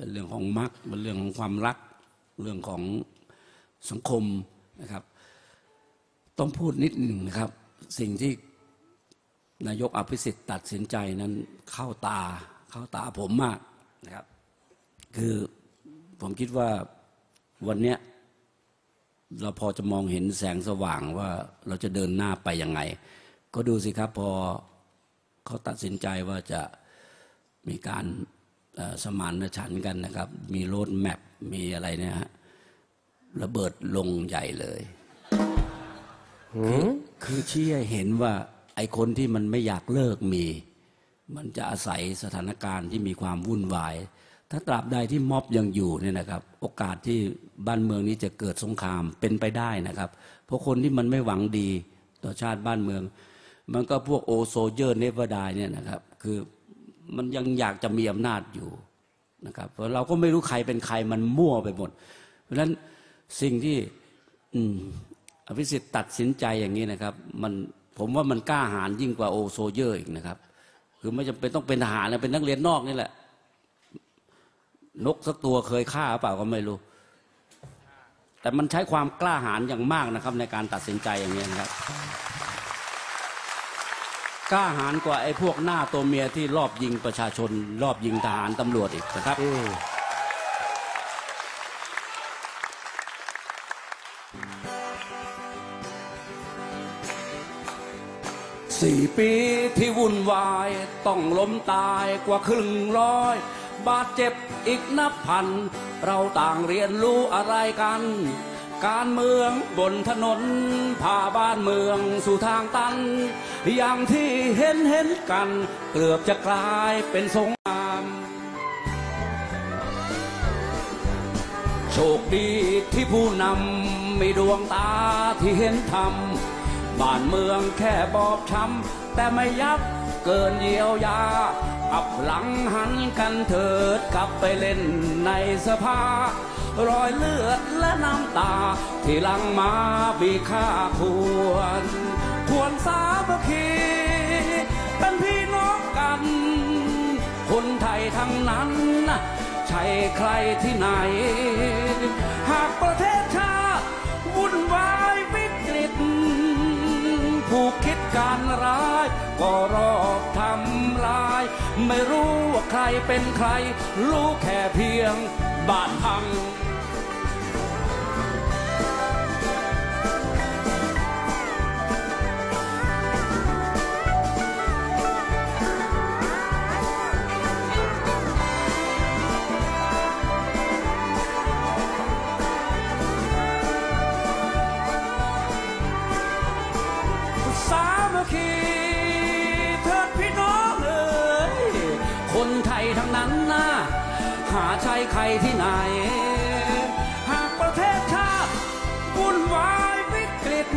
เป็นเรื่องของมรรคเป็นเรื่องของความรัก เรื่องของสังคมนะครับ ต้องพูดนิดหนึ่งนะครับ สิ่งที่นายกอภิสิทธิ์ตัดสินใจนั้นเข้าตาเข้าตาผมมากนะครับ คือผมคิดว่าวันเนี้ยเราพอจะมองเห็นแสงสว่างว่าเราจะเดินหน้าไปยังไง ก็ดูสิครับพอเขาตัดสินใจว่าจะมีการ สมานฉันท์กันนะครับ มีโรดแมพมีอะไรเนี่ยฮะระเบิดลงใหญ่เลยคือคือชี้ให้เห็นว่า ไอ้คนที่มันไม่อยากเลิกมี มันจะอาศัยสถานการณ์ที่มีความวุ่นวาย ถ้าตราบใดที่ม็อบยังอยู่เนี่ยนะครับ โอกาสที่บ้านเมืองนี้จะเกิดสงครามเป็นไปได้นะครับ เพราะคนที่มันไม่หวังดีต่อชาติบ้านเมือง มันก็พวกโอโซเยอร์เนวดายเนี่ยนะครับ คือ มันยังอยากจะมีอำนาจอยู่นะครับเพราะเราก็ไม่รู้ใครเป็นใครมันมั่วไปหมด เพราะฉะนั้นสิ่งที่อืมอภิสิทธิ์ตัดสินใจอย่างนี้นะครับ มันผมว่ามันกล้าหาญยิ่งกว่าโอโซเยอร์อีกนะครับ คือไม่จำเป็นต้องเป็นทหารนะเป็นนักเรียนนอกนี่แหละ นกสักตัวเคยฆ่าเปล่าก็ไม่รู้ แต่มันใช้ความกล้าหาญอย่างมากนะครับ ในการตัดสินใจอย่างนี้นะครับ กล้าหาญกว่าไอ้พวกหน้าตัวเมียที่รอบยิงประชาชน รอบยิงทหารตำรวจอีกนะครับ สี่ปีที่วุ่นวายต้องล้มตายกว่าครึ่งร้อย บาดเจ็บอีกนับพัน เราต่างเรียนรู้อะไรกัน การเมืองบนถนนพาบ้านเมืองสู่ทางตัน อย่างที่เห็นเห็นกัน เกือบจะกลายเป็นสงคราม โชคดีที่ผู้นำมีดวงตาที่เห็นธรรม บ้านเมืองแค่บอบช้ำแต่ไม่ยับเกินเยียวยาอับหลังหันกันเถิดกลับไปเล่นในสภา รอยเลือดและน้ำตา ที่ลังมาบีค่าควร ควรสามัคคีเป็นพี่น้องกัน คนไทยทั้งนั้นใช่ใครที่ไหน หากประเทศชาติวุ่นวายวิกฤต ผู้คิดการร้าย ก็รอบทำลาย ไม่รู้ว่าใครเป็นใคร รู้แค่เพียงบ้านพัง หาใช่ใครที่ไหน หากประเทศชาติวุ่นวายวิกฤต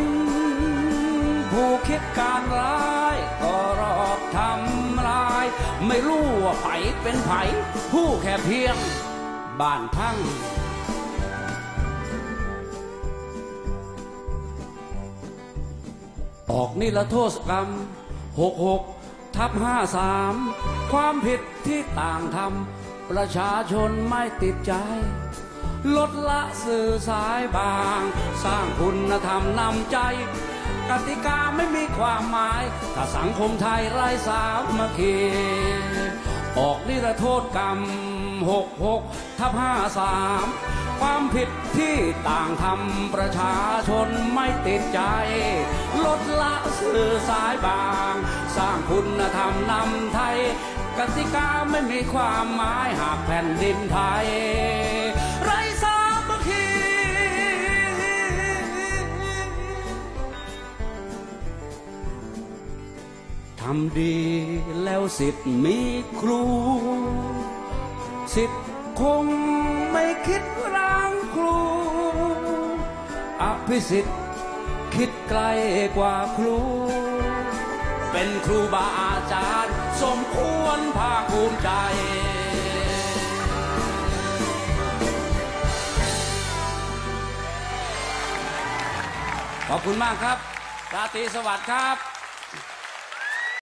ผู้คิดการร้ายก็รอบทำลาย ไม่รู้ว่าไผเป็นไผผู้แค่เพียงบ้านพังออกนิรโทษกรรม 66 ทับ 53 ความผิดที่ต่างทำ ประชาชนไม่ติดใจ ลดละสื่อสายบาง สร้างคุณธรรมนำใจ กติกาไม่มีความหมาย ถ้าสังคมไทยไร้สามัคคีออกนิรโทษกรรม66ทับ53ความผิดที่ต่างทำประชาชนไม่ติดใจ ลดละสื่อสายบาง สร้างคุณธรรมนำไทย กติกาไม่มีความหมายหากแผ่นดินไทย ไรสามัคคีทำดีแล้วสิทธิ์มีครู สิทธิ์คงไม่คิดร้างครู อภิสิทธิ์คิดไกลกว่าครู เป็นครูบาอาจารย์ สมควรภาคภูมิใจ ขอบคุณมากครับราตรีสวัสดิ์ครับ